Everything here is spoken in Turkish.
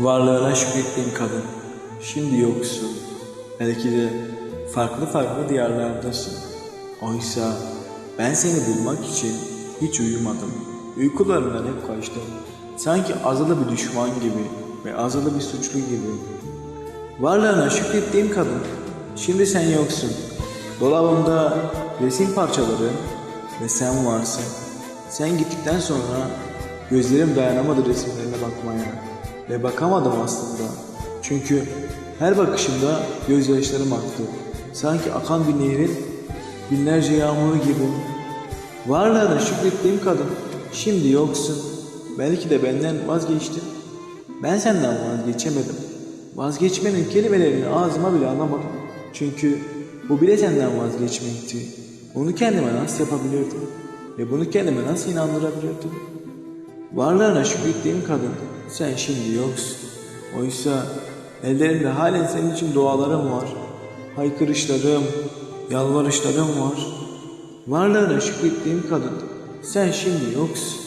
Varlığına şükrettiğim kadın, şimdi yoksun. Belki de farklı farklı diyarlardasın. Oysa ben seni bulmak için hiç uyumadım. Uykularımdan hep kaçtım. Sanki azılı bir düşman gibi ve azılı bir suçlu gibi. Varlığına şükrettiğim kadın, şimdi sen yoksun. Dolabımda resim parçaları ve sen varsın. Sen gittikten sonra gözlerim dayanamadı resimlerine bakmaya. Ve bakamadım aslında. Çünkü her bakışımda gözyaşlarım aktı. Sanki akan bir nehrin binlerce yağmuru gibi. Varlığına şükrettiğim kadın, şimdi yoksun. Belki de benden vazgeçtin. Ben senden vazgeçemedim. Vazgeçmenin kelimelerini ağzıma bile alamadım. Çünkü bu bile senden vazgeçmekti. Bunu kendime nasıl yapabilirdim? Ve bunu kendime nasıl inandırabilirdim? Varlığına şükrettiğim kadın, sen şimdi yoksun. Oysa ellerimde halen senin için dualarım var. Haykırışlarım, yalvarışlarım var. Varlığına şükrettiğim kadın, sen şimdi yoksun.